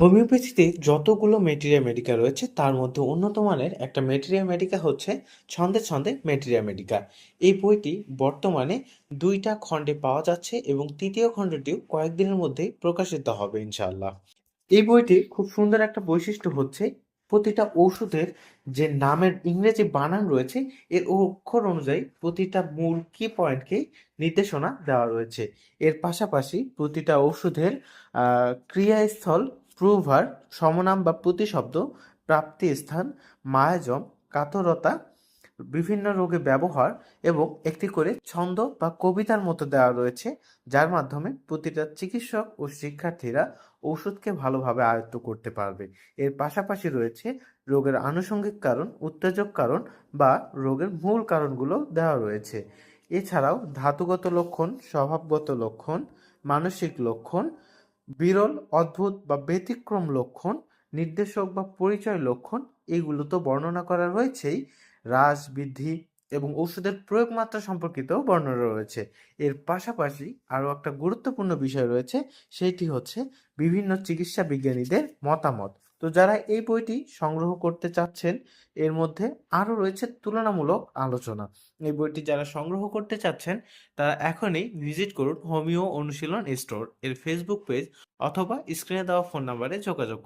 হোমিওপ্যাথিতে যতগুলো materia Medica রয়েছে, তার মধ্যে উন্নত মানের একটা মেটেরিয়া মেডিকা হচ্ছে ছন্দে ছন্দে মেটেরিয়া মেডিকা এই বইটি বর্তমানে দুইটা খণ্ডে পাওয়া যাচ্ছে এবং তৃতীয় খণ্ডটিও কয়েকদিনের মধ্যেই প্রকাশিত হবে, ইনশাআল্লাহ। এই বইটি খুব সুন্দর একটা বৈশিষ্ট্য হচ্ছে, প্রতিটা ওষুধের যে নামের ইংরেজি বানান রয়েছে, এর অক্ষর অনুযায়ী প্রতিটা মূল কি পয়েন্টকে নির্দেশনা দেওয়া রয়েছে। এর পাশাপাশি প্রতিটা ওষুধের ক্রিয়াস্থল প্রুভার সমনাম বা প্রতিশব্দ, প্রাপ্তি স্থান, মায়াজম, কাতরতা, বিভিন্ন রোগে ব্যবহার এবং একটি করে ছন্দ বা কবিতার মতো দেওয়া রয়েছে, যার মাধ্যমে প্রতিটা চিকিৎসক ও শিক্ষার্থীরা ওষুধকে ভালোভাবে আয়ত্ত করতে পারবে। এর পাশাপাশি রয়েছে রোগের আনুষঙ্গিক কারণ, উত্তেজক কারণ বা রোগের মূল কারণগুলো দেওয়া রয়েছে। এছাড়াও ধাতুগত লক্ষণ, স্বভাবগত লক্ষণ, মানসিক লক্ষণ বিরল, অদ্ভুত বা ব্যতিক্রম লক্ষণ, নির্দেশক বা পরিচয় লক্ষণ, এগুলো তো বর্ণনা করা রয়েছেই হ্রাস, বৃদ্ধি এবং ওষুধের প্রয়োগ মাত্রা সম্পর্কিত বর্ণনা রয়েছে। এর পাশাপাশি আরও একটা গুরুত্বপূর্ণ বিষয় রয়েছে, সেটি হচ্ছে বিভিন্ন চিকিৎসা বিজ্ঞানীদের মতামত। তো যারা এই বইটি সংগ্রহ করতে চাচ্ছেন, এর মধ্যে আরও রয়েছে তুলনামূলক আলোচনা। এই বইটি যারা সংগ্রহ করতে চাচ্ছেন, তারা এখনই ভিজিট করুন হোমিও অনুশীলন স্টোর, এর ফেসবুক পেজ অথবা স্ক্রিনে দেওয়া ফোন নাম্বারে যোগাযোগ